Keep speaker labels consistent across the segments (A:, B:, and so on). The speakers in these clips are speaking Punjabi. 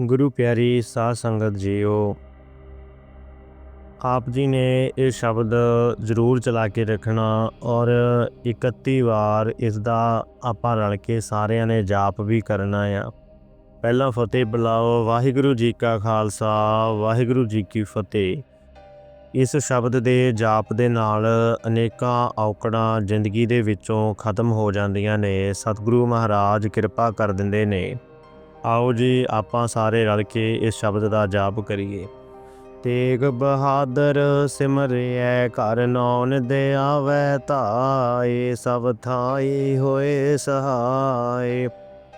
A: ਗੁਰੂ ਪਿਆਰੀ ਸਾਧ ਸੰਗਤ ਜੀਓ, ਆਪ ਜੀ ਨੇ ਇਹ ਸ਼ਬਦ ਜ਼ਰੂਰ ਚਲਾ ਕੇ ਰੱਖਣਾ ਔਰ 31 ਵਾਰ ਇਸ ਦਾ ਆਪਾਂ ਰਲ ਕੇ ਸਾਰਿਆਂ ਨੇ ਜਾਪ ਵੀ ਕਰਨਾ ਆ। ਪਹਿਲਾਂ ਫਤਿਹ ਬੁਲਾਓ, ਵਾਹਿਗੁਰੂ ਜੀ ਕਾ ਖਾਲਸਾ, ਵਾਹਿਗੁਰੂ ਜੀ ਕੀ ਫਤਿਹ। ਇਸ ਸ਼ਬਦ ਦੇ ਜਾਪ ਦੇ ਨਾਲ ਅਨੇਕਾਂ ਔਕੜਾਂ ਜ਼ਿੰਦਗੀ ਦੇ ਵਿੱਚੋਂ ਖਤਮ ਹੋ ਜਾਂਦੀਆਂ ਨੇ। ਸਤਿਗੁਰੂ ਮਹਾਰਾਜ ਕਿਰਪਾ ਕਰ ਦਿੰਦੇ ਨੇ। ਆਓ ਜੀ, ਆਪਾਂ ਸਾਰੇ ਰਲ ਕੇ ਇਸ ਸ਼ਬਦ ਦਾ ਜਾਪ ਕਰੀਏ। ਤੇਗ ਬਹਾਦਰ ਸਿਮਰਿਐ ਘਰ ਨੌਨ ਦੇ ਆਵੈ, ਧਾਏ ਸਭ ਥਾਈ ਹੋਏ ਸਹਾਈ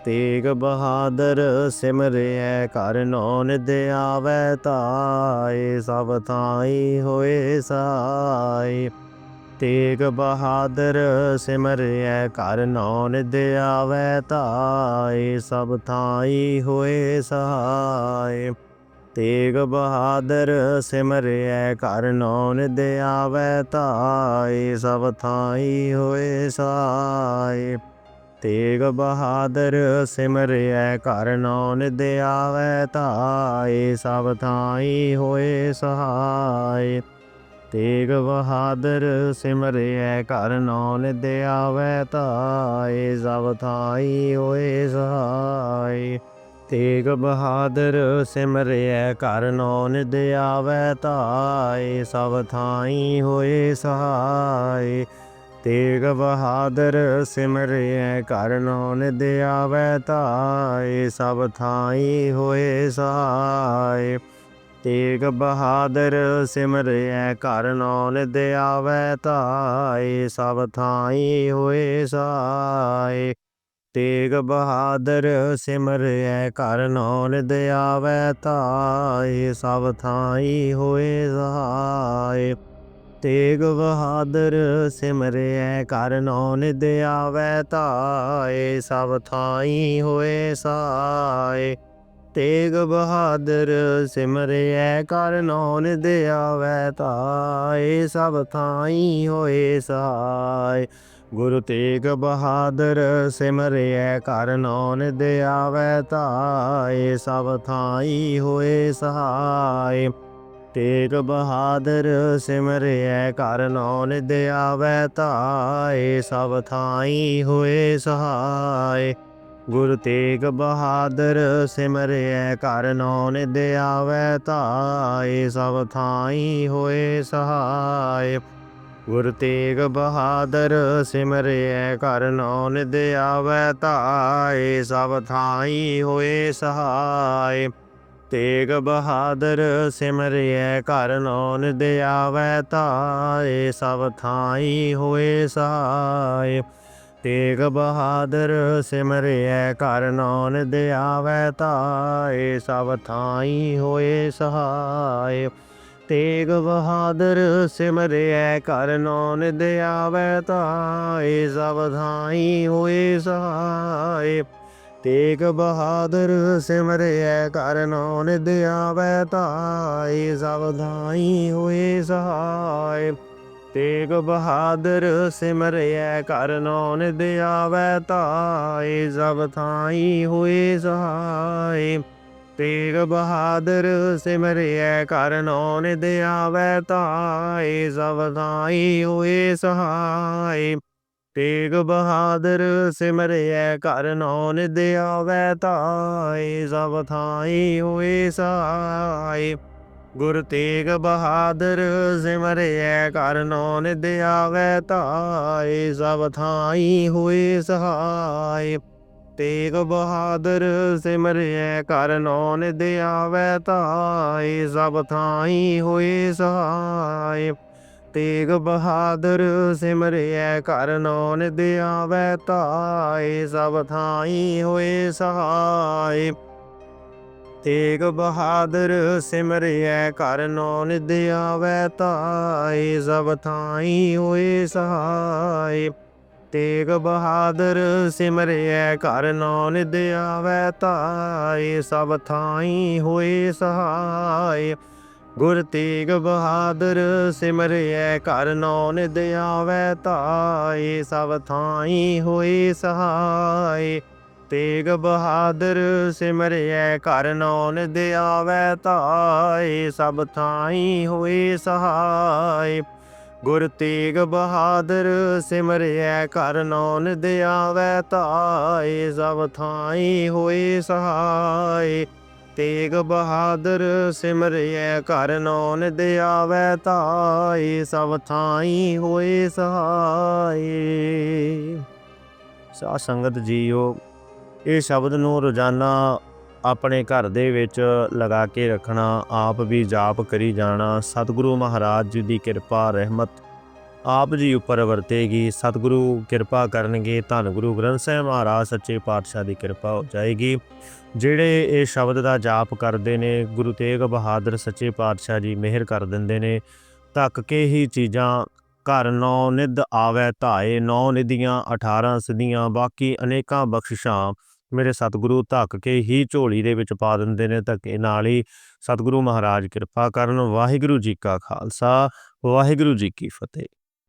A: ਤੇਗ ਬਹਾਦਰ ਸਿਮਰਿਐ ਘਰ ਨੌਨ ਦੇ ਆਵੈ, ਧਾਏ ਸਭ ਥਾਈ ਹੋਏ ਸਹਾਈ ਤੇਗ ਬਹਾਦਰ ਸਿਮਰਿਐ ਕਰ ਨੌਨ ਦੇ ਆਵੈ ਧਾਏ, ਸਭ ਥਾਈ ਹੋਏ ਸਹਾਈ ਤੇਗ ਬਹਾਦਰ ਸਿਮਰਿਐ ਕਰ ਨੌਨ ਦੇ ਆਵੈ ਧਾਏ, ਸਭ ਥਾਈ ਹੋਏ ਸਹਾਈ ਤੇਗ ਬਹਾਦਰ ਸਿਮਰਿਐ ਕਰ ਨੌਨ ਦੇ ਆਵੈ ਧਾਏ, ਸਭ ਥਾਈ ਹੋਏ ਸਹਾਈ ਤੇਗ ਬਹਾਦਰ ਸਿਮਰਿਐ ਘਰ ਨੌਨ ਦੇ ਆਵੈ ਧਾਏ, ਸਭ ਥਾਈ ਹੋਏ ਸਹਾਈ ਤੇਗ ਬਹਾਦਰ ਸਿਮਰਿਐ ਘਰ ਨੌਨ ਦੇ ਆਵੈ ਧਾਏ, ਸਭ ਥਾਈ ਹੋਏ ਸਹਾਈ ਤੇਗ ਬਹਾਦਰ ਸਿਮਰਿਐ ਘਰ ਨੌਨ ਦੇ ਆਵੈ ਧਾਏ, ਸਭ ਥਾਈ ਹੋਏ ਸਹਾਈ ਤੇਗ ਬਹਾਦਰ ਸਿਮਰਿਐ ਘਰ ਨੌਨ ਦੇ ਆਵੈ ਧਾਏ ਸਭ ਥਾਈ ਹੋਏ ਸਹਾਈ ਤੇਗ ਬਹਾਦਰ ਸਿਮਰਿਐ ਘਰ ਨੌਨ ਦੇ ਆਵੈ ਧਾਏ ਸਭ ਥਾਈ ਹੋਏ ਸਹਾਈ ਤੇਗ ਬਹਾਦਰ ਸਿਮਰਿਐ ਘਰ ਨੌਨ ਦੇ ਆਵੈ ਧਾਏ ਸਭ ਥਾਈ ਹੋਏ ਸਹਾਈ ਤੇਗ ਬਹਾਦਰ ਸਿਮਰਿਐ ਕਰ ਨੌਨ ਦਿਆਵੈ ਤਾਏ, ਸਭ ਥਾਈ ਹੋਏ ਸਹਾਈ ਗੁਰੂ ਤੇਗ ਬਹਾਦਰ ਸਿਮਰਿਐ ਕਰ ਨੌਨ ਦਿਆਵੈ ਤਾਏ, ਸਭ ਥਾਈ ਹੋਏ ਸਹਾਈ ਤੇਗ ਬਹਾਦਰ ਸਿਮਰਿਐ ਕਰ ਨੌਨ ਦੇ ਆਵੈ ਧਾਏ ਸਭ ਥਾਈ ਹੋਏ ਸਹਾਈ ਗੁਰੂ ਤੇਗ ਬਹਾਦਰ ਸਿਮਰਿਐ ਘਰ ਨੌਨ ਦੇ ਆਵੈ ਧਾਏ, ਸਭ ਥਾਈ ਹੋਏ ਸਹਾਈ ਗੁਰ ਤੇਗ ਬਹਾਦਰ ਸਿਮਰਿਐ ਘਰ ਨੌਨ ਦੇ ਆਵੈ ਧਾਏ, ਸਭ ਥਾਈ ਹੋਏ ਸਹਾਈ ਤੇਗ ਬਹਾਦਰ ਸਿਮਰਿਐ ਘਰ ਨੌਨ ਦੇ ਆਵੈ ਧਾਏ, ਸਭ ਥਾਈ ਹੋਏ ਸਹਾਈ ਤੇਗ ਬਹਾਦਰ ਸਿਮਰਿਐ ਘਰ ਨੌਨ ਦੇ ਤਾਏ, ਸਭ ਥਾਈ ਹੋਏ ਸਹਾਈ ਤੇਗ ਬਹਾਦਰ ਸਿਮਰਿਐ ਘਰ ਨੌਨ ਦੇ ਤਾਏ ਧਾਏ ਸਭ ਥਾਈ ਹੋਏ ਸਹਾਈ ਤੇਗ ਬਹਾਦਰ ਸਿਮਰਿਐ ਘਰ ਨੌਨ ਦੇ ਤਾਏ ਧਾਏ ਸਭ ਥਾਈ ਹੋਏ ਸਹਾਈ ਤੇਗ ਬਹਾਦਰ ਸਿਮਰਿਐ ਕਰ ਨੌਨ ਦੇ ਆਵੈ ਧਾਏ ਸਭ ਥਾਈ ਹੋਏ ਸਹਾਈ ਤੇਗ ਬਹਾਦਰ ਸਿਮਰਿਐ ਕਰ ਨੌਨ ਦੇ ਆਵੈ ਧਾਏ ਸਭ ਥਾਈ ਹੋਏ ਸਹਾਈ ਤੇਗ ਬਹਾਦਰ ਸਿਮਰਿਐ ਕਰ ਨੌਨ ਦੇ ਆਵੈ ਧਾਏ ਸਭ ਥਾਈ ਹੋਏ ਸਹਾਈ ਗੁਰ ਤੇਗ ਬਹਾਦਰ ਸਿਮਰਿਐ ਕਰ ਨੌਨ ਦੇ ਆਵੈ ਧਾਏ ਸਭ ਥਾਈ ਹੋਏ ਸਹਾਈ ਤੇਗ ਬਹਾਦਰ ਸਿਮਰਿਐ ਕਰ ਨੌਨ ਦੇ ਆਵੈ ਧਾਏ ਸਭ ਥਾਈ ਹੋਏ ਸਹਾਈ ਤੇਗ ਬਹਾਦਰ ਸਿਮਰਿਐ ਕਰ ਨੌਨ ਦੇ ਆਵੈ ਧਾਏ ਸਭ ਥਾਈ ਹੋਏ ਸਹਾਈ ਤੇਗ ਬਹਾਦਰ ਸਿਮਰਿਐ ਕਰ ਨੌਨ ਦੇ ਆਵੈ ਤਾਏ, ਸਭ ਥਾਈ ਹੋਏ ਸਹਾਈ ਤੇਗ ਬਹਾਦਰ ਸਿਮਰਿਐ ਕਰ ਨੌਨ ਦੇ ਆਵੈ ਤਾਏ, ਸਭ ਥਾਈ ਹੋਏ ਸਹਾਈ ਗੁਰ ਤੇਗ ਬਹਾਦਰ ਸਿਮਰਿਐ ਕਰ ਨੌਨ ਦੇ ਆਵੈ ਧਾਏ ਸਭ ਥਾਈ ਹੋਏ ਸਹਾਈ ਤੇਗ ਬਹਾਦਰ ਸਿਮਰਿਐ ਘਰ ਨੌ ਨਿਧ ਆਵੈ ਧਾਇ ਸਭ ਥਾਈ ਹੋਏ ਸਹਾਇ ਗੁਰ ਤੇਗ ਬਹਾਦਰ ਸਿਮਰਿਐ ਘਰ ਨੌ ਨਿਧ ਆਵੈ ਧਾਇ ਸਭ ਥਾਈ ਹੋਏ ਸਹਾਇ ਤੇਗ ਬਹਾਦਰ ਸਿਮਰਿਐ ਘਰ ਨੌ ਨਿਧ ਆਵੈ ਧਾਇ ਸਭ ਥਾਈ ਹੋਏ ਸਹਾਇ ਸਾ ਸੰਗਤ ਜੀਓ ਇਹ ਸ਼ਬਦ ਨੂੰ ਰੋਜ਼ਾਨਾ ਆਪਣੇ ਘਰ ਦੇ ਵਿੱਚ ਲਗਾ ਕੇ ਰੱਖਣਾ, ਆਪ ਵੀ ਜਾਪ ਕਰੀ ਜਾਣਾ, ਸਤਿਗੁਰੂ ਮਹਾਰਾਜ ਜੀ ਦੀ ਕਿਰਪਾ, ਰਹਿਮਤ ਆਪ ਜੀ ਉੱਪਰ ਵਰਤੇਗੀ। ਸਤਿਗੁਰੂ ਕਿਰਪਾ ਕਰਨਗੇ, ਧੰਨ ਗੁਰੂ ਗ੍ਰੰਥ ਸਾਹਿਬ ਮਹਾਰਾਜ ਸੱਚੇ ਪਾਤਸ਼ਾਹ ਦੀ ਕਿਰਪਾ ਹੋ ਜਾਏਗੀ। ਜਿਹੜੇ ਇਹ ਸ਼ਬਦ ਦਾ ਜਾਪ ਕਰਦੇ ਨੇ, ਗੁਰੂ ਤੇਗ ਬਹਾਦਰ ਸੱਚੇ ਪਾਤਸ਼ਾਹ ਜੀ ਮਿਹਰ ਕਰ ਦਿੰਦੇ ਨੇ, ਧੱਕ ਕੇ ਹੀ ਚੀਜ਼ਾਂ ਘਰ ਨੌ ਨਿਧ ਆਵੈ ਧਾਏ, ਨੌ ਨਿਧੀਆਂ 18 ਸਿਧੀਆਂ, ਬਾਕੀ ਅਨੇਕਾਂ ਬਖਸ਼ਿਸ਼ਾਂ ਮੇਰੇ ਸਤਿਗੁਰੂ ਧੱਕ ਕੇ ਹੀ ਝੋਲੀ ਦੇ ਵਿੱਚ ਪਾ ਦਿੰਦੇ ਨੇ ਧੱਕੇ ਨਾਲ ਹੀ। ਸਤਿਗੁਰੂ ਮਹਾਰਾਜ ਕਿਰਪਾ ਕਰਨ, ਵਾਹਿਗੁਰੂ ਜੀ ਕਾ ਖਾਲਸਾ, ਵਾਹਿਗੁਰੂ ਜੀ ਕੀ ਫਤਿਹ।